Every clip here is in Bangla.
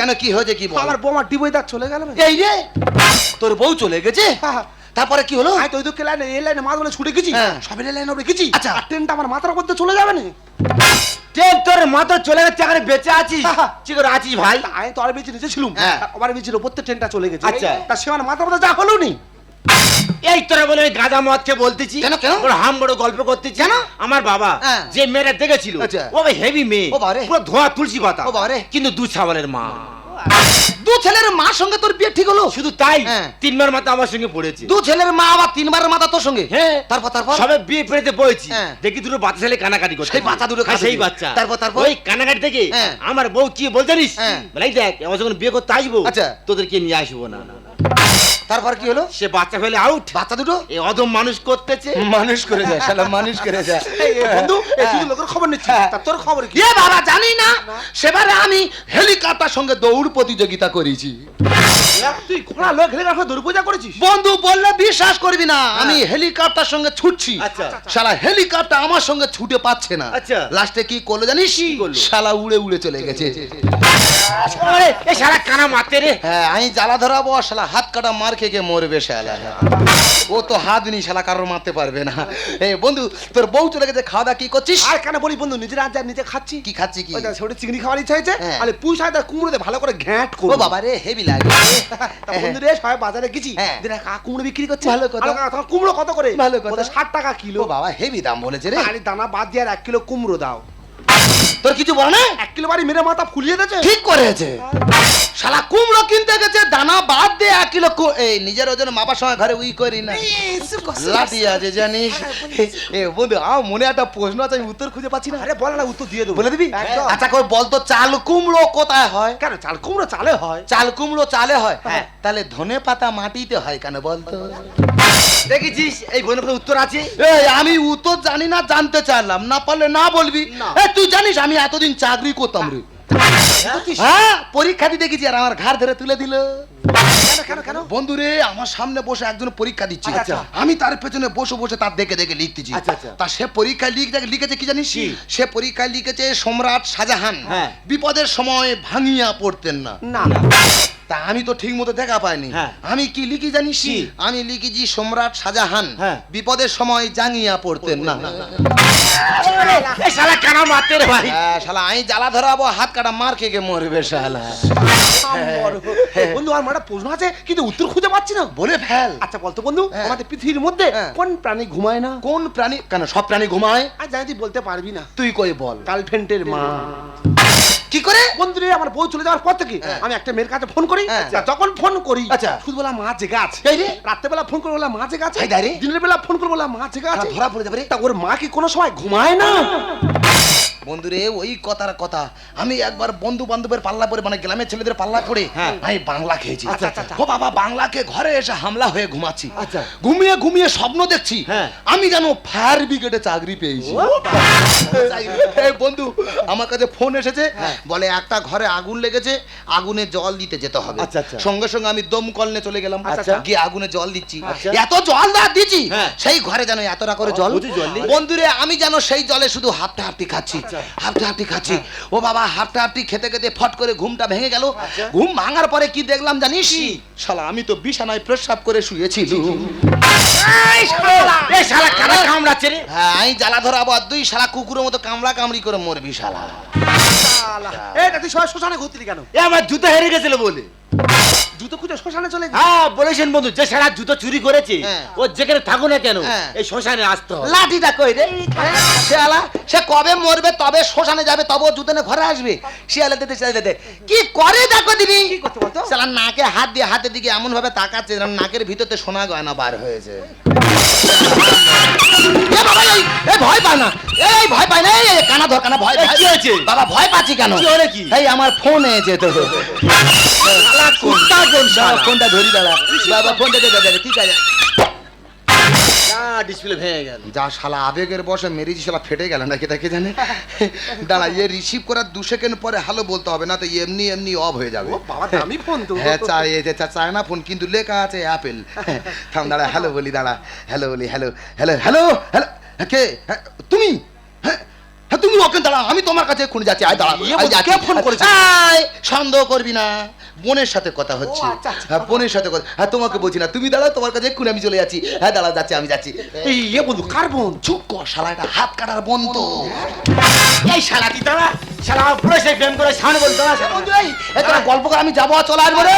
কেন কি হয়েছে কি আমার বৌমা চলে গেল এই রে তোর বউ চলে গেছে। তারপরে কি হলো? আমি তো ওই দুঃখে লাইনে এই লাইনে মাছ বলে ছুটে গেছি। হ্যাঁ। লাইনে গেছি আচ্ছা। ট্রেনটা আমার মাথার মধ্যে চলে যাবে না। ট্রেন তোর মাথা চলে গেছে এখানে বেঁচে আছিস। কি করে আছিস ভাই? আমি তো আর বেঁচে নিচে ছিলাম। হ্যাঁ। আমার বেঁচে ওপর ট্রেনটা চলে গেছে। আচ্ছা। তা সে আমার মাথার মধ্যে যা হলো নি। এই তোরা বলে ওই গাঁদা মদকে বলতেছি কেন, কেন? ওর হাম বড় গল্প করতেছি কেন? আমার বাবা হ্যাঁ। যে মেয়েটা দেখেছিল আচ্ছা। ও হেভি মেয়ে। পুরো ধোয়া তুলসী পাতা। কিন্তু দু ছাগলের মা দু ছেলের মার সঙ্গে তোর বিয়ে ঠিক হলো শুধু তাই হ্যাঁ। তিনবার মাথা আমার সঙ্গে পড়েছে দু ছেলের মা আবার তিনবারের মাথা তোর সঙ্গে হ্যাঁ তারপর তারপর সবে বিয়ে ফেরেতে বইছি। দেখি দুটো বাচ্চা ছেলে কানাকাটি করছে সেই বাচ্চা দুটো সেই বাচ্চা তারপর, তারপর? ওই কানাকাটি থেকে। আমার বউ কি বল জানিস হ্যাঁ। বলে দেখ আমার যখন বিয়ে করতে আসব আচ্ছা। তোদের তোদেরকে নিয়ে আসব না তারপর কি হলো? সে বাচ্চা ফেলে আউট বাচ্চা দুটো? এই অদম মানুষ করতেছে। মানুষ করে যায় শালা মানুষ করে যায়। এই, এই, বন্ধু এই শুধু লোকের খবর নিচ্ছি। হ্যাঁ। তা তোর খবর কি? এ বাবা জানি না। সেবারে আমি হেলিকপ্টার সঙ্গে দৌড় প্রতিযোগিতা করেছি। তুই ঘোড়া লোক হেলে রাখো দুর্পূজা করেছিস? বন্ধু বললে বিশ্বাস করবি না। আমি হেলিকপ্টার সঙ্গে ছুটছি। আচ্ছা। শালা হেলিকপ্টার আমার সঙ্গে ছুটে পাচ্ছে না। আচ্ছা। লাস্টে কি করল জানিস? কি করল? শালা উড়ে উড়ে চলে গেছে। আরে, এ সারা কানা মারতে রে। হ্যাঁ আমি জ্বালা ধরাবো শালা হাত কাটা মার খেয়ে খেয়ে মরবে শালা? ও তো হাত নি শালা কারোর মারতে পারবে না। এই বন্ধু তোর বউ চলে গেছে খাওয়া দাওয়া কি করছিস? আর কেন বলি বন্ধু নিজের আজ নিজে খাচ্ছি। কি খাচ্ছি কি? ছোট চিংড়ি খাওয়ার ইচ্ছা হয়েছে হ্যাঁ। আরে পুঁই শাক আর কুমড়ো দিয়ে ভালো করে ঘ্যাট ও বাবা রে হেভি লাগে। তা বন্ধু রে সবাই বাজারে গেছি। হ্যাঁ। দিনে কা কুমড়ো বিক্রি করছে? ভালো কথা। আরে কুমড়ো কত করে? ভালো কথা। ষাট টাকা কিলো। বাবা হেভি দাম বলেছে রে। আরে দানা বাদ দিয়ে আর এক কিলো কুমড়ো দাও। তোর কিছু বল না? এক কিলো বাড়ি মেরে মাথা ফুলিয়ে দিয়েছে? ঠিক করেছে। শালা কুমড়ো কিনতে গেছে দানা বাদ দিয়ে এক কিলো এই নিজের ওজন মাপার সময় ঘরে উই করি না। লাঠি আছে জানিস? এ বন্ধু আমার মনে একটা প্রশ্ন আছে আমি উত্তর খুঁজে পাচ্ছি না। আরে বল না উত্তর দিয়ে দেবো। বলে দিবি? আচ্ছা কই বলতো চাল কুমড়ো কোথায় হয়? কেন চাল কুমড়ো চালে হয়? চাল কুমড়ো চালে হয়? হ্যাঁ। তাহলে ধনে পাতা মাটিতে হয় কেন বলতো দেখেছিস? এই বইনের উত্তর আছে? এই আমি উত্তর জানি না জানতে চাইলাম না পারলে না বলবি। তুই জানিস আমি এতদিন চাকরি করতাম রে। হ্যাঁ পরীক্ষা দিতে গেছি আর আমার ঘাড় ধরে তুলে দিল। বন্ধু রে আমার সামনে বসে একজন পরীক্ষা দিচ্ছে। আচ্ছা। আমি তার পেছনে বসে বসে তার দেখে দেখে লিখতেছি। আচ্ছা, আচ্ছা। তা সে পরীক্ষায় লিখ লিখেছে কি জানিস? সে পরীক্ষায় লিখেছে সম্রাট শাহজাহান। হ্যাঁ। বিপদের সময় ভাঙিয়া পড়তেন না। না। তা আমি তো ঠিক মতো দেখা পাইনি। হ্যাঁ। আমি কি লিখি জানিস? আমি লিখেছি সম্রাট শাহজাহান। হ্যাঁ। বিপদের সময় জাঙ্গিয়া পড়তেন না। শালা কানা মারতে রে ভাই? হ্যাঁ, শালা আমি জ্বালা ধরাবো হাত কাটা মার খেয়ে মরবে শালা। বন্ধু আমার একটা প্রশ্ন আছে কিন্তু উত্তর খুঁজে পাচ্ছি না। বলে ফেল। আচ্ছা বলতো বন্ধু হ্যাঁ। আমাদের পৃথিবীর মধ্যে হ্যাঁ। কোন প্রাণী ঘুমায় না? কোন প্রাণী কেন সব প্রাণী ঘুমায়? আর জানি তুই বলতে পারবি না। তুই কই বল? গার্লফ্রেন্ডের মা। কি করে? বন্ধু রে আমার বউ চলে যাওয়ার পর থেকে হ্যাঁ। আমি একটা মেয়ের কাছে ফোন করি হ্যাঁ। তা যখন ফোন করি আচ্ছা। শুধু বলা মা জেগে আছে। এই রে। রাত্রেবেলা ফোন করে বলা মা জেগে আছে এই দাঁড়ি। দিনের বেলা ফোন করে বলা মা জেগে আছে। ধরা পড়ে যাবে রে। তা ওর মা কি কোনো সময় ঘুমায় না। বন্ধুরে ওই কথার কথা আমি একবার বন্ধু বান্ধবের পাল্লা পরে মানে গ্রামের ছেলেদের পাল্লা পড়ে হ্যাঁ। আমি বাংলা খেয়েছি আচ্ছা, আচ্ছা, আচ্ছা। ও বাবা বাংলাকে ঘরে এসে হামলা হয়ে ঘুমাচ্ছি। ঘুমিয়ে ঘুমিয়ে স্বপ্ন দেখছি হ্যাঁ। আমি যেন ফায়ার ব্রিগেডে চাকরি পেয়েছি বন্ধু আমার কাছে ফোন এসেছে হ্যাঁ। বলে একটা ঘরে আগুন লেগেছে আগুনে জল দিতে যেতে হবে। সঙ্গে সঙ্গে আমি দমকল নিয়ে চলে গেলাম। গিয়ে আগুনে জল দিচ্ছি। এত জল দা দিচ্ছি। সেই ঘরে যেন এতটা করে জল? বন্ধুরে আমি যেন সেই জলে শুধু হাফটা হাফটি খাচ্ছি। হাফটা হাফটি খাচ্ছি। ও বাবা হাফটা হাফটি খেতে খেতে ফট করে ঘুমটা ভেঙে গেল। আচ্ছা। ঘুম ভাঙার পরে কি দেখলাম জানিস? শালা আমি তো বিছানায় প্রস্রাব করে শুয়েছি শালা! কামড়াচ্ছে রে? হ্যাঁ আমি জ্বালা ধরাবো আর দুই শালা কুকুরের মতো কামড়া কামড়ি করে মরবি শালা। এই তুই সবাই শ্মশানে ঘুরতিলি কেন? এ আমার জুতো হেরে গেছিল বলে। জুতো খুঁজে শ্মশানে চলে। হ্যাঁ বলেছেন বন্ধু যে সারা জুতো চুরি করেছে হ্যাঁ। ও যেখানে থাকো না কেন হ্যাঁ। এই শ্মশানে আসতে হবে লাঠিটা কই রে শেয়ালা সে কবে মরবে তবে শ্মশানে যাবে তবে জুতো না ঘরে আসবে শিয়ালে দিতে শিয়ালে দিতে কি করে দেখো দিদি কি করতে বলতো? শালা নাকে হাত দিয়ে হাতের দিকে এমন ভাবে তাকাচ্ছে যেন নাকের ভিতরতে সোনা গয়না বার হয়েছে এই, ভয় পায় না এই ভয় পায় না এই কানা ধর কানা ভয় কি হয়েছে? বাবা ভয় পাচ্ছি কেন কি হলো কি? এই আমার ফোন এসেছে তো শালা কুত্তা কোন দাঁড়া, শালা? ফোনটা ধরি দাঁড়া বাবা ফোনটা দে দে, দে দে, ঠিক আছে ডিসপ্লে ভেঙে গেল। যা শালা আবেগের বসে মেরেছি শালা ফেটে গেল নাকি তাকে জানে? দাঁড়া ইয়ে রিসিভ করার দু সেকেন্ড পরে হ্যালো বলতে হবে না তো এমনি এমনি অফ হয়ে যাবে। বাবা দামি ফোন তো হ্যাঁ চাই এই যে চায় না ফোন কিন্তু লেখা আছে অ্যাপেল থাম দাঁড়া হ্যালো বলি দাঁড়া হ্যালো বলি হ্যালো হ্যালো হ্যালো হ্যালো কে? হ্যাঁ, তুমি? হ্যাঁ হ্যাঁ তুমি ওকে দাঁড়া আমি তোমার কাছে এক্ষুনি যাচ্ছি। আয় দাঁড়া ইয়ে বলছি, কে ফোন করেছে? আয়, সন্দেহ করবি না। বোনের সাথে কথা হচ্ছে। আচ্ছা, আচ্ছা। হ্যাঁ বোনের সাথে কথা হ্যাঁ তোমাকে বলছি না তুমি দাঁড়াও তোমার কাছে এক্ষুনি আমি চলে যাচ্ছি। হ্যাঁ দাঁড়া যাচ্ছি আমি যাচ্ছি। এই ইয়ে বন্ধু কার বোন? চুপ কর শালা এটা হাত কাটার বন্ধ এই শালা দাঁড়া শালা আমার পুরো সেই প্রেম করে সামনে বল দাঁড়া। শালা। বন্ধু এই তোরা গল্প করে আমি যাব আর চলে আসব রে।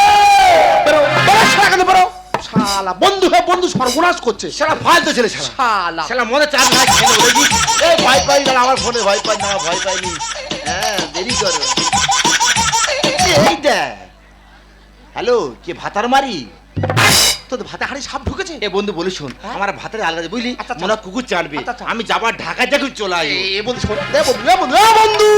বন্ধু হয়ে সর্বনাশ করছে। শালা ফালতু ছেলে শালা। শালা মনে চাপ না খেলে বলে দিই এই ভয় পাই না আমার ফোনে ভয় পাই না ভয় পাইনি। হ্যাঁ দেরি করো। এই দেখ। হ্যালো কে ভাতার মারি? তোদের ভাতে হাড়ি সাপ ঢুকেছে? এ বন্ধু বলি শোন আমার ভাতের আলাদা বুঝলি? আচ্ছা, আচ্ছা। মনে কুকুর চাটবে। আচ্ছা। আমি যাবার ঢাকা দেখে চলে আসব। এ বন্ধু শোন। বন্ধু এ বন্ধু এ বন্ধু।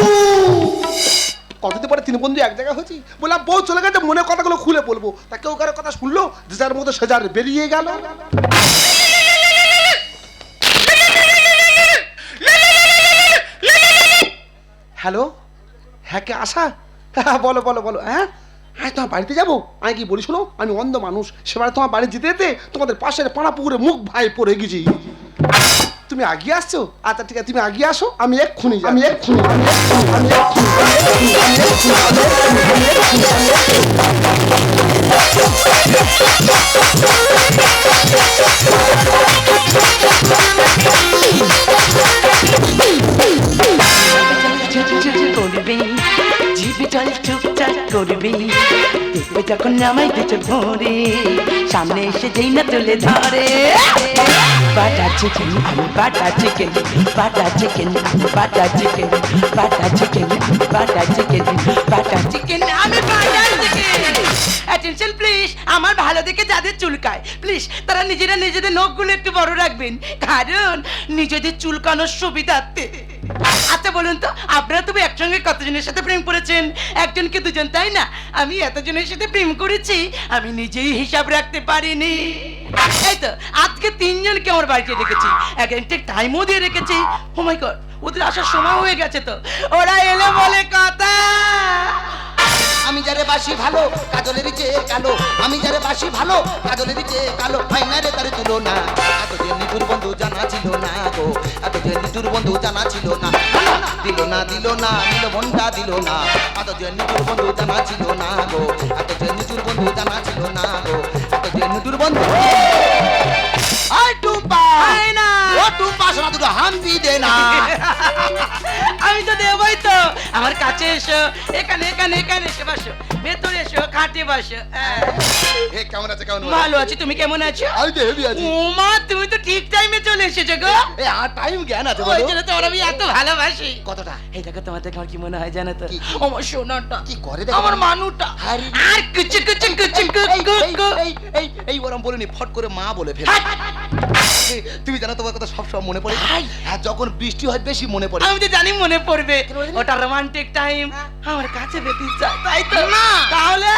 কতদিন পরে তিন বন্ধু এক জায়গায় হয়েছি? বললাম, বউ চলে গেছে মনে কথাগুলো খুলে বলব। তা কেউ কারও কথা শুনলো? যে যার মতো সে যার বেরিয়ে গেল। হ্যালো? হ্যাঁ কে আশা? হ্যাঁ বলো বলো বলো। হ্যাঁ? হ্যাঁ তোমার বাড়িতে যাব? আমি কি বলি, শোনো, আমি অন্ধ মানুষ। সেবার তোমার বাড়ি যেতে যেতে তোমাদের পাশের পাড়া পুকুরে মুখ ভাই পড়ে গেছি। তুমি আগিয়ে আসছো? আচ্ছা ঠিক আছে তুমি আগিয়ে আসো আমি এক্ষুনি। আমি এক্ষুনি আমি আমি করবি জিভে জল চুপচাপ করবি। দেখবে যখন নামাই দুটো ভরে সামনে এসে যেই না তুলে ধরে। চিকেন বাটা চিকেন আমি বাটা চিকেন বাটা চিকেন আমি বাটা চিকেন বাটা চিকেন আমি বাটা চিকেন অ্যাটেনশন প্লিজ আমার ভালো দেখে যাদের চুলকায়। প্লিজ তারা নিজেরা নিজেদের নখগুলো একটু বড় রাখবেন। কারণ নিজেদের চুলকানোর সুবিধার্থে। আচ্ছা বলুন তো, আপনারা তবে একসঙ্গে কতজনের সাথে প্রেম করেছেন? একজন কি দুজন, তাই না? আমি এতজনের সাথে প্রেম করেছি, আমি নিজেই হিসাব রাখতে পারিনি। এই আজকে তিনজনকে আমার বাড়িতে রেখেছি। এক একটা টাইমও দিয়ে রেখেছি। ও মাই গড ওদের আসার সময় হয়ে গেছে তো। ওরা এলে বলে কথা। আমি যারে বাসি ভালো, কাজলের চেয়ে কালো। আমি যারে বাসি ভালো, কাজলের চেয়ে কালো। হয় না রে তার তুলনা এত যে নিঠুর বন্ধু জানা ছিল না গো। এত যে নিঠুর বন্ধু জানা ছিল না। দিল না দিল না নীল মনটা দিল না। এত যে নিঠুর বন্ধু জানা ছিল না গো। এত যে নিঠুর বন্ধু জানা ছিল না গো। এত যে নিঠুর বন্ধু। আই টুম্পা। আয় না। ও টুম্পা শোনা দুটো হাম্পি দে না। আমি তো দেবই তো। আমার কাছে এসো। এখানে এখানে এখানে এসে বসো। ভেতরে এসো খাটে বসো। হ্যাঁ। হে কেমন আছে কেমন ভালো আছি তুমি কেমন আছো? আমি তো হেভি আছি। ওমা তুমি তো ঠিক টাইমে চলে এসেছ গো। এ আর টাইম জ্ঞান আছে ওই বলো জন্য তোমার আমি এত ভালোবাসি। কতটা? এই দেখো তোমার দেখে আমার কি মনে হয় জানো তো? আমার সোনাটা। কি করে দেখো? আমার মানুটা। আরে। কুচু কুচু কুচু এই, কুচু এই, এই, এই, ওরম বলিনি ফট করে মা বলে ফেলে। তুমি জানো তোমার কথা সবসময় মনে পড়ে। হ্যাঁ যখন বৃষ্টি হয় বেশি মনে পড়ে। আমি তো জানি মনে পড়বে। ওটা রোমান্টিক টাইম আমার কাছে পেতে চাই তাই তো। না। তাহলে?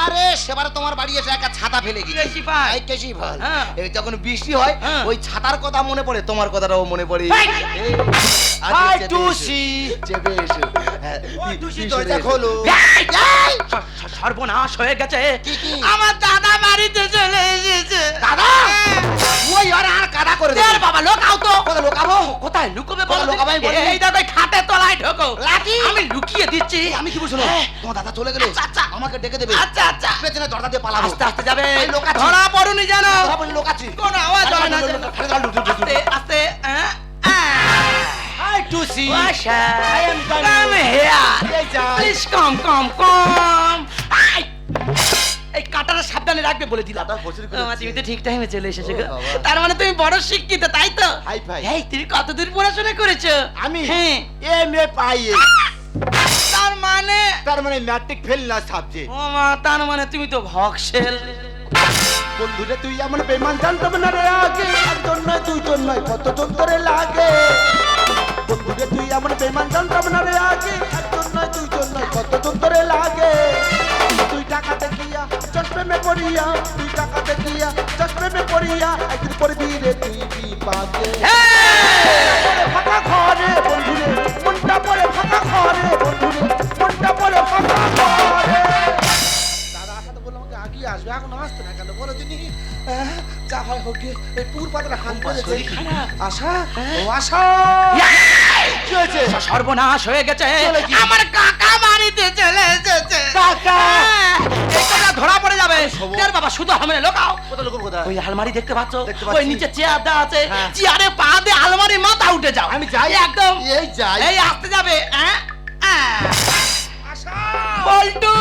আরে সেবারে তোমার বাড়ি এসে একটা ছাতা ফেলে কেশি পাই। এই কেশি ফল হ্যাঁ। যখন বৃষ্টি হয় হ্যাঁ। ওই ছাতার কথা মনে পড়ে তোমার কথাটাও মনে পড়ে। এসো, টুসি। চেপে এসো। হ্যাঁ, টুসি, দরজা। খোলো। সর্বনাশ হয়ে গেছে। কি, কি? আমার দাদা বাড়িতে চলে এসেছে। দাদা! দেখ। বাবা লোকাও তো। কোথায় লোকাবো কোথায় লুকোবে বলো লুকাবো আমি বলিনি। এই দাদা খাটে তলায় ঢোকো। লাঠি? আমি লুকিয়ে দিচ্ছি। আমি কি বলছো হ্যাঁ। তোমার দাদা চলে গেলে আচ্ছা, আচ্ছা। আমাকে ডেকে দেবে। আচ্ছা আচ্ছা। পেছনে দরজা দিয়ে পালাবো। আস্তে আস্তে যাবে। ধরা পড়ুনি জানো ধরা পড়লে লোক আছে। কোন আওয়াজ হয় না আস্তে আস্তে আহ, আহ। হাই টুসি Washa, I am coming. come here. Please come, come! এই কাটাটা সাবধানে রাখবে বলে দিলাম। তুমি তো ঠিক টাইমে চলে এসেছ। তার মানে তুমি বড় শিক্ষিত তাই তো? এই তুমি কতদূর পড়াশোনা করেছ? আমি হ্যাঁ। এম এ পাই তার মানে? তার মানে ম্যাট্রিক ফেল না সাবজেক্ট ও মা তার মানে তুমি তো ভক্সেল। বন্ধুরে তুই এমন বেমান জানতাম না রে আগে। একজন নয় দুইজন নয় কতজন তোরে লাগে। বন্ধুরে তুই এমন বেমান জানতাম না রে আগে। একজন নয় দুইজন নয় কতজন তোরে লাগে। তুই টাকা দেখিয়া চশমে পড়িয়া তুই টাকা দেখিয়া চশমে পড়িয়া একদিন পড়বি রে তুই বিপাকে ফাঁকা ঘরে বন্ধুরে মনটা পড়ে ফাঁকা ঘরে বন্ধুরে মনটা পড়ে ফাঁকা ঘরে। দাদা আসাতে বলল আমাকে আগিয়ে আসবে এখন আসতে না কেন? বলো তিনি আহ, যা হয় হোক এই পুর করে শরীর আশা ও আশা। সর্বনাশ হয়ে গেছে। আমার কাকা বাড়িতে চলে এসেছে। কাকা? হ্যাঁ, এই কথা ধরা পড়ে যাবে। শোবো। বাবা শুধু হামলে লোকাও। কোথায় লোক কোথায়? ওই আলমারি দেখতে পাচ্ছ? ওই নিচে চেয়ার দেওয়া আছে। হ্যাঁ। চেয়ারে পা দিয়ে আলমারি মাথা উঠে যাও। আমি যাই? একদম। এই যাই। এই আসতে যাবে। হ্যাঁ? হ্যাঁ। বল্টু!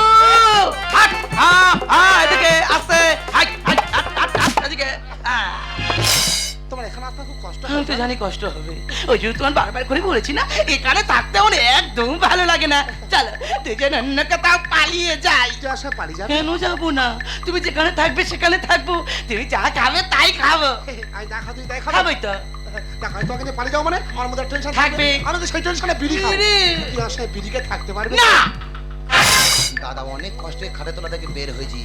হাট! এদিকে আসতে হাট হাট হাট হাট হাট এদিকে। হ্যাঁ। এখানে আসতে খুব কষ্ট আমি তো জানি কষ্ট হবে। ওই জন্য তোমার বারবার করে বলেছি না এখানে থাকতে আমার একদম ভালো লাগে না। চলো দুজন অন্য কোথাও পালিয়ে যাই। তুই পালিয়ে যাবে? কেন যাব না? তুমি যেখানে থাকবে সেখানে থাকব। তুমি যা খাবে তাই খাব। তুই খাবোই তো। তুই পালিয়ে যাও মানে? আমার মধ্যে টেনশন থাকবে। আমি তো সেই টেনশনে বিড়ি খাব। বিড়ি। তুই বিড়িকে থাকতে পারবি? না! দাদা অনেক কষ্টে খাটে তোলা থেকে বের হয়েছি।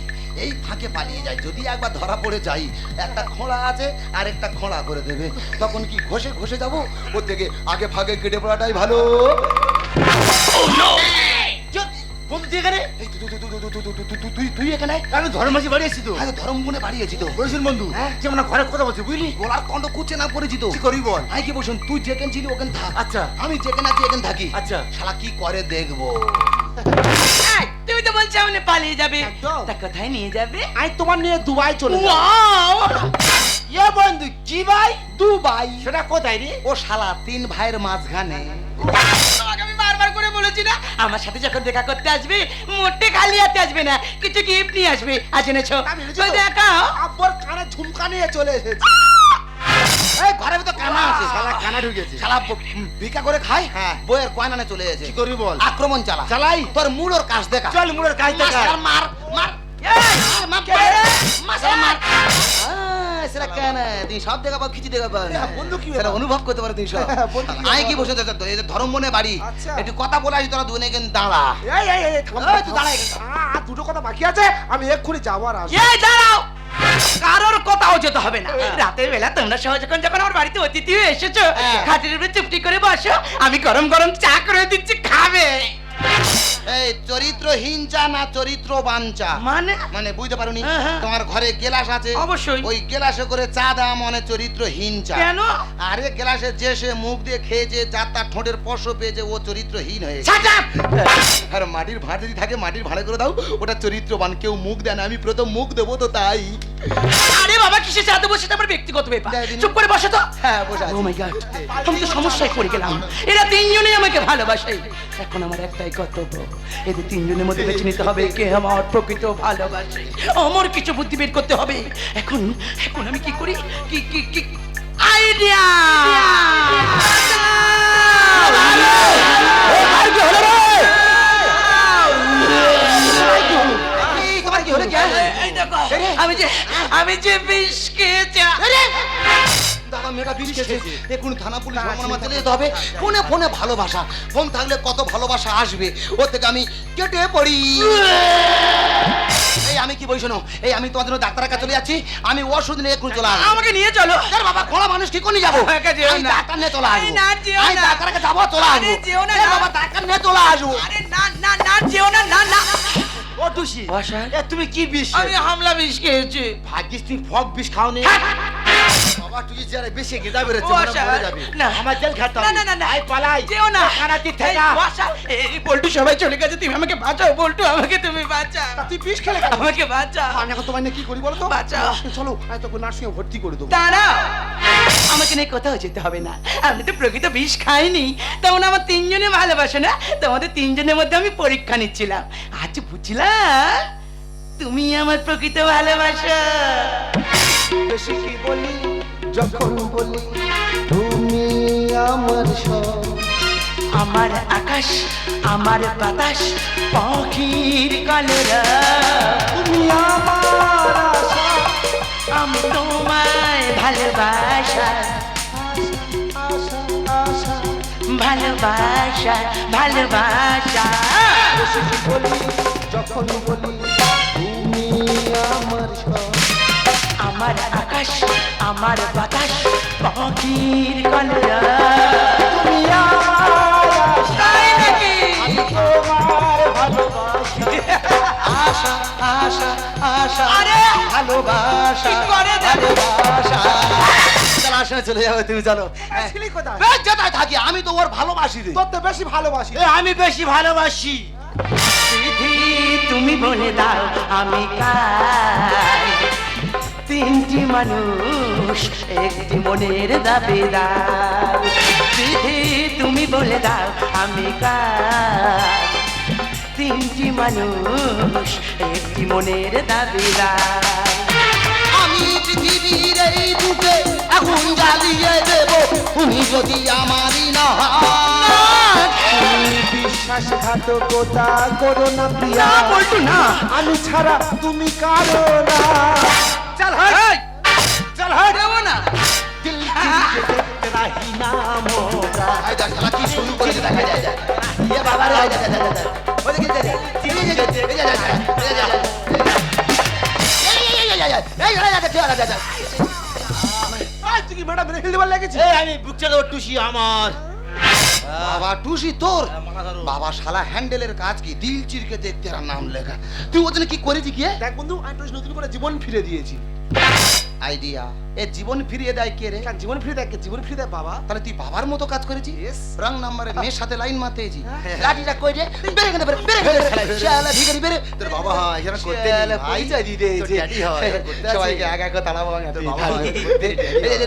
এই ফাঁকে পালিয়ে যায়। যদি একবার ধরা পড়ে যাই একটা খোঁড়া আছে আর একটা খোঁড়া করে দেবে। তখন কি ঘষে ঘষে যাব? ওর থেকে আগে ফাঁকে কেটে পড়াটাই ভালো। তুই এখানে? আমি বাড়িয়েছি তো। হ্যাঁ তো। বন্ধু কথা বুঝলি? বলার কণ্ঠ না বল? কি তুই যেখানে ছিলি আচ্ছা। আমি যেখানে আছি এখানে থাকি। আচ্ছা। শালা কি করে দেখব? তো আমি পালিয়ে যাবে। একদম। তা কোথায় নিয়ে যাবে? আমি তোমার নিয়ে দুবাই চলে যাব। ওয়াও! ইয়ে বন্ধু কি ভাই? দুবাই। সেটা কোথায় রে? ও শালা তিন ভাইয়ের মাঝখানে। তোমাকে আমি বারবার করে বলেছি না আমার সাথে যখন দেখা করতে আসবে মোটে খালি হাতে আসবে না কিছু গিফট নিয়ে আসবে। আজ এনেছো আমি এনেছি ওই তো। দেখাও। আব্বার কানে ঝুমকা নিয়ে চলে এসেছে। এই ঘরের ভিতর কানা আছে শালা কানা ঢুকেছে। শালা ব- করে খায় হ্যাঁ। বইয়ের কয়নানে চলে এসেছে কি করবি বল? আক্রমণ চালা। চালাই। তোর মূল কাজ দেখা। চল মুড়ের কাজ দেখা। মার মার। এই, মার, মার, মার। সেটা কেন? তুমি সব দেখা পাও কিছু দেখা পাও বন্ধু কি সেটা অনুভব করতে পারো তুমি সব। হ্যাঁ, কি আয় কি বসে দেখো তো, এই যে ধর্ম মনে বাড়ি। আচ্ছা। একটু কথা বলে আসি তোরা দুনে কেন দাঁড়া। এই এই এই তুই দাঁড়া দুটো কথা বাকি আছে আমি এক্ষুনি যাব আর এই দাঁড়াও। কারোর কথাও যেতে হবে না। রাতের বেলা তোমরা সহ যখন যখন আমার বাড়িতে অতিথি হয়ে এসেছ হ্যাঁ। খাটের উপরে চুপটি করে বসো আমি গরম গরম চা করে দিচ্ছি খাবে। এই চরিত্রহীন চা না চরিত্র বাঞ্চা মানে? মানে বুঝতে পারোনি? হ্যাঁ, হ্যাঁ। তোমার ঘরে গেলাস আছে? অবশ্যই। ওই গেলাসে করে চা দেওয়া মনে চরিত্রহীন চা। কেন? আরে গ্লাসে যে সে মুখ দিয়ে খেয়েছে যার তার ঠোঁটের স্পর্শ পেয়েছে ও চরিত্রহীন হয়ে! আর মাটির ভাঁড় যদি থাকে মাটির ভাঁড়ে করে দাও ওটা চরিত্রবান। কেউ মুখ দেয় না আমি প্রথম মুখ দেবো তো তাই। আরে বাবা কিসে চা দেবো সেটা আমার ব্যক্তিগত ব্যাপার। চুপ করে বসো তো। হ্যাঁ বসে ও মাই গড আমি তো সমস্যায় পড়ে গেলাম। এরা তিনজনেই আমাকে ভালোবাসে। এখন আমার একটাই কর্তব্য এদের তিনজনের মধ্যে বেছে নিতে হবে কে আমার প্রকৃত ভালোবাসে। আমার কিছু বুদ্ধি বের করতে হবে। এখন এখন আমি কি করি? কি কি কি? আইডিয়া এই, আমি যে আমি যে বিষ খেয়েছি। দাদা মেয়েটা বিড়ি খেয়েছে। এখন থানা পুলিশ আমার চলে যেতে হবে ফোনে ফোনে ভালোবাসা। ফোন থাকলে কত ভালোবাসা আসবে ওর থেকে আমি কেটে পড়ি। এই আমি কি বই শোনো? এই আমি তোমার জন্য ডাক্তারের কাছে চলে যাচ্ছি। আমি ওষুধ নিয়ে এখন চলে আসব। আমাকে নিয়ে চলো। আরে বাবা খোলা মানুষ কি করে যাব? আমি না। ডাক্তার নিয়ে চলে আসব। না, আমি না। ডাক্তারের কাছে যাব চলে আসব। না, না। বাবা ডাক্তার নিয়ে চলে আসব। আরে না না না যেও না না না। ও? এ তুমি কি বিষ আমি হামলা বিষ খেয়েছি। ভাগ্যিস তুমি ফক বিষ খাও হ্যাঁ। বাবা যারা বেশি গেদা বেরোচ্ছে মরে যাবে। না। আমার জেল খাতে না না না আই পালাই যেও না। এই থেকে এই বল্টু সবাই চলে গেছে তুমি আমাকে বাঁচাও বল্টু আমাকে তুমি বাঁচাও। তুই বিষ খেলে আমাকে বাঁচাও। আমি এখন তোমার নিয়ে কি করি বলো তো বাঁচাও। চলো আমি তোকে নার্সিংয়ে ভর্তি করে দেবো। দাঁড়াও। আমাকে নিয়ে কোথাও যেতে হবে না। আমি তো প্রকৃত বিষ খাইনি। তেমন আমার তিনজনে ভালোবাসে না? তোমাদের তিনজনের মধ্যে আমি পরীক্ষা নিচ্ছিলাম। আজ বুঝলাম তুমি আমার প্রকৃত ভালোবাসা। বেশি কি বলি? যখন বলি তুমি আমার সব। আমার আকাশ আমার বাতাস পাখির কালেরা। তুমি আমার আশা। আমি তোমায় ভালোবাসা। ভালোবাসা ভালোবাসা। বলি যখন বলি তুমি আমার সব। আমার আকাশ আমার বাতাস পাখির তুমি আশা তাই নাকি? আমি তোমার ভালোবাসি। আশা আশা আশা আরে! ভালোবাসা করে ভালোবাসা। শালা চলে যাবে তুমি চলো। ছিলি কোথায়? বেশ, থাকি আমি তো ওর ভালোবাসি রে। তোর তো বেশি ভালোবাসি। আমি বেশি ভালোবাসি। তুমি বলে দাও আমি কার? তিনটি মানুষ একটি মনের দাবিদার। বিধি তুমি বলে দাও আমি কার? তিনটি মানুষ একটি মনের দাবিদার। আমি পৃথিবীর এই বুকে আগুন জ্বালিয়ে দেব তুমি যদি আমারই না তুমি বিশ্বাসঘাতকতা করো না প্রিয়া। বলতো না। আমি ছাড়া তুমি কারও না। চল হাই চল হাই দেব না দিল কি দেখতে রাহি না মোরা আই দেখ শালা কি শুরু করেছে দেখা যায় যায় ইয়া বাবা রে আই দেখ দেখ দেখ ওই দেখ দেখ চিনি যে যে যা যা যা যা এই যা যা যা যা যা আজ কি ম্যাডাম রে হিলবার লেগেছে এই আমি বুকটা টুসি আমার বাবা টুসি তোর। বাবা শালা হ্যান্ডেলের কাজ কি? দিল চিরকে দেখতে আর নাম লেখা। তুই ওখানে কি করেছি কি দেখ বন্ধু আমি তোর নতুন করে জীবন ফিরে দিয়েছি। আইডিয়া। এ জীবন ফিরিয়ে দেয় কে রে? জীবন ফিরে দেখ জীবন ফিরে দেখ বাবা। তাহলে তুই বাবার মতো কাজ করেছিস? রং নাম্বারে মেয়ের সাথে লাইন মারতেছি। হ্যাঁ। লাঠিটা কই রে? বেরে কেন বেরে বেরে বেরে শালা ভিখারি বেরে তোর বাবা হয় এখানে করতে নেই ভাই। পরিচয় দিয়ে দিয়েছে। তোর ড্যাডি হয়। সবাইকে একা একা তাড়াবো আমি তোর বাবা হয় যে,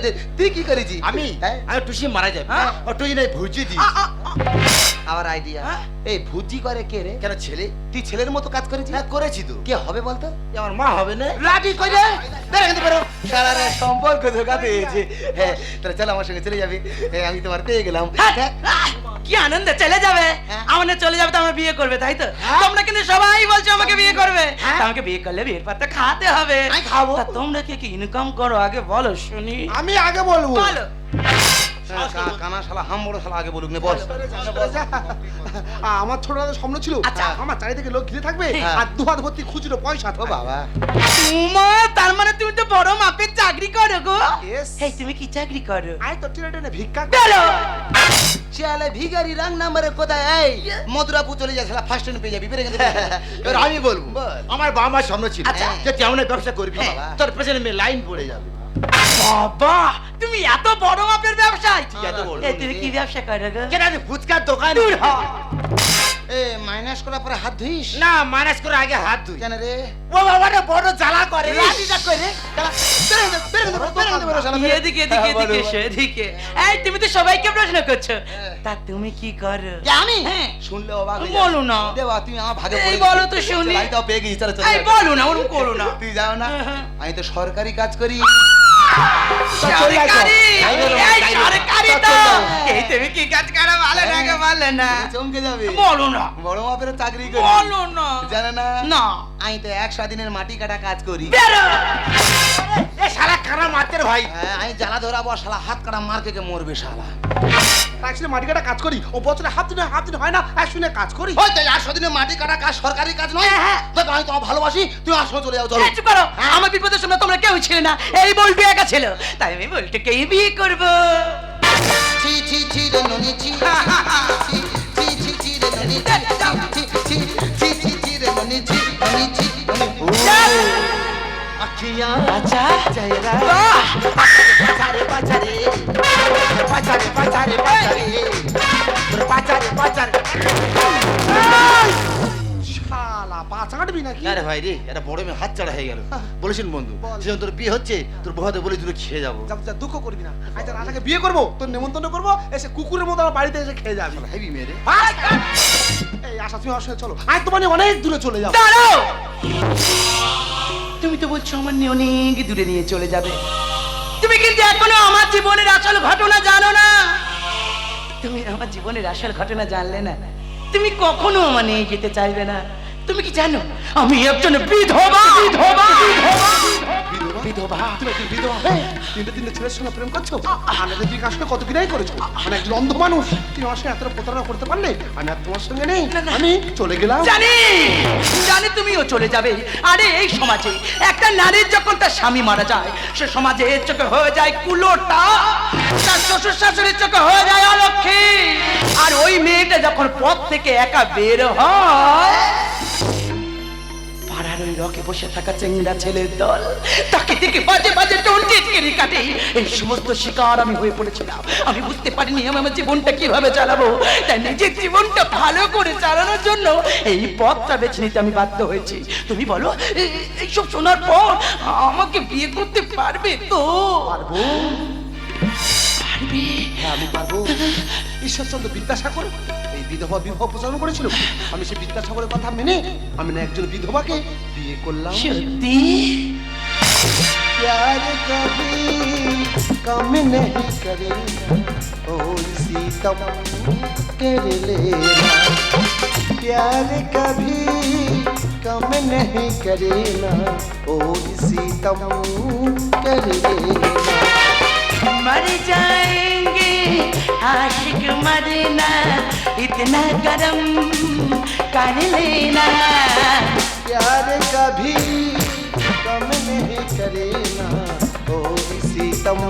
যে, তুই কি করেছিস? আমি? হ্যাঁ? আমি টুসি মারা হ্যাঁ? ও টুসি নাই ভুজি দি আবার আইডিয়া হ্যাঁ? এই ভুজি করে কে রে? কেন ছেলে? তুই ছেলের মতো কাজ করেছিস? হ্যাঁ করেছি তো। কে হবে বলতো? আমার মা হবে না? লাঠি কই রে? বেরে কেন বেরো। শালা রে সম্পর্ক ধোকা পেয়েছে হ্যাঁ তাহলে চলো আমার সঙ্গে চলে যাবি হ্যাঁ, আমি তোমার পেয়ে গেলাম কি আনন্দে চলে যাবে আমার আমাদের চলে যাবে তো আমার বিয়ে করবে তাই তো তোমরা কিন্তু সবাই বলছো আমাকে বিয়ে করবে আমাকে বিয়ে করলে বিয়ের পর তো খাতে হবে খাব। তোমরা কি কি ইনকাম করো আগে বলো শুনি আমি আগে বলব বলো কানা শালা হাম বড় শালা আগে বলুক নে আ, আমার ছোট একটা স্বপ্ন ছিল আচ্ছা। আমার চারিদিকে লোক ঘিরে থাকবে হ্যাঁ। আর দু হাত ভর্তি খুচরো পয়সা ও বাবা। তার মানে তুমি তো বড় মাপের চাকরি করো গো। এই তুমি কি চাকরি করো? আয় তো ভিক্ষা কর। ভিখারি রং নাম্বারে কোথায়? এই মধুরাপুর চলে যা শালা ফার্স্ট টাইম পেয়ে যাবি বেরে এবার আমি বলব আমার বাবা মার স্বপ্ন ছিল আচ্ছা। যে এক ব্যবসা করবি হ্যাঁ, তোর পেছনে লাইন পড়ে যাবে। বাবা তুমি এত বড় মাপের ব্যবসায় ঠিক এত বড়। এই তুমি কি ব্যবসা করে গো কেন ফুচকার দোকান দূর হ। এ মাইনাস করার পরে হাত ধুইস? না মাইনাস করে আগে হাত ধুই। কেন রে? ও বাবা রে বড় জ্বালা করে। লাঠিটা কই রে শালা বেরে কেন বেরে কেন বেরে কেন বেরে শালা বেরে। এদিকে এদিকে হ্যাঁ, এদিকে এই তুমি তো সবাইকে প্রশ্ন করছ? হ্যাঁ। তা তুমি কি করো? আমি? হ্যাঁ। শুনলে অবাক বলো না। দেবা তুমি আমার ভাগে এই বলো তো শুনি। লাইটাও পেয়ে গেছি চলো চলো এই বলো না ওরকম করো না। তুই যাও না। হ্যাঁ। আমি তো সরকারি কাজ করি। সরকারি তাই বলো, এই তাই বলো। সরকারি চল, তো। চল, চল। এই তুমি কি কাজ করো ভালো না গো, ভালো না। চমকে যাবে। বলো না। বড় মাপের চাকরি করি। বলো না। জানে না না। আমি তো এক স্বাধীনের মাটি কাটা কাজ করি। এ শালা কারা মারতে ভাই? হ্যাঁ আমি জ্বালা ধরাবো শালা হাত কাটা মার খেকে মরবে শালা। অ্যাকচুয়ালি মাটি কাটা কাজ করি? ও বছরে হাফ দিনে হাফ দিন হয় না? এক শুনে কাজ করি? আর মাটি কাটা কাজ সরকারি কাজ নয়। দেখো আমি তোমার ভালোবাসি তুমি আর চলে যাও চলো। চুপ করো। আমার বিপদের সময় তোমরা কেউ ছিল না। এই বলটু একা ছিল। তাই আমি বলটুকেই বিয়ে করব। Pacar, pacar, pacar. Berpacar, pacar. পা চাটবি নাকি? আরে ভাই রে এটা বড় মেয়ে হাত ছাড়া হয়ে গেল। বলেছেন বন্ধু বল। যে তোর বিয়ে হচ্ছে তোর বহাতে বলে দুটো খেয়ে যাব। দুঃখ করবি না। আজ রাজাকে বিয়ে করব তোর নেমন্তন্ন করব এসে কুকুরের মতো আমার বাড়িতে এসে খেয়ে যাবি। হেভি মেয়ে রে। এই আশা তুমি আমার সঙ্গে চলো। আজ তোমার অনেক দূরে চলে যাব। দাঁড়াও! তুমি তো বলছো আমার নিয়ে অনেক দূরে নিয়ে চলে যাবে। তুমি কিন্তু এখনও আমার জীবনের আসল ঘটনা জানো না। তুমি আমার জীবনের আসল ঘটনা জানলে না তুমি কখনো আমার নিয়ে যেতে চাইবে না। তুমি কি জানো? আমি একজন বিধবা। বিধবা। বিধবা। তুমি বিধবা? তিনটে তিনটে ছেলের সঙ্গে প্রেম করছ? আমাদের তুই কত কিনাই করেছ। মানে একজন অন্ধ মানুষ। তুমি আমার সঙ্গে এতটা প্রতারণা করতে পারলে? আমি আর তোমার সঙ্গে নেই। না, না। আমি চলে গেলাম। জানি! জানি তুমিও চলে যাবে। আরে এই সমাজে একটা নারীর যখন তার স্বামী মারা যায় সে সমাজে এর চোখে হয়ে যায় কুলোটা তার শ্বশুর শাশুড়ির চোখে হয়ে যায় অলক্ষী। আর ওই মেয়েটা যখন পথ থেকে একা বের হয় রকে বসে থাকা চেংড়া ছেলের দল। তাকে দেখে বাজে বাজে টোন টিটকিরি কাটে এই সমস্ত শিকার আমি হয়ে পড়েছিলাম। আমি বুঝতে পারিনি আমি আমার জীবনটা কীভাবে চালাবো। তাই নিজের জীবনটা ভালো করে চালানোর জন্য এই পথটা বেছে নিতে আমি বাধ্য হয়েছি। তুমি বলো এইসব শোনার পর আমাকে বিয়ে করতে পারবে তো? পারব। পারবে? হ্যাঁ আমি পারব। ঈশ্বরচন্দ্র বিদ্যাসাগর বিধবা বিবাহ প্রচারণ করেছিল আমি সেই বিদ্যাসাগরের কথা মেনে আমি না একজন বিধবাকে বিয়ে করলাম সত্যি प्यार कभी कम नहीं करेगा ओ सीतम कर लेना प्यार कभी कम नहीं करेगा ओ सीतम कर लेना मर जाएँगे। आशिक मरना, इतना गरम कर लेना। प्यार कभी कम नहीं करेना। ओ सीतम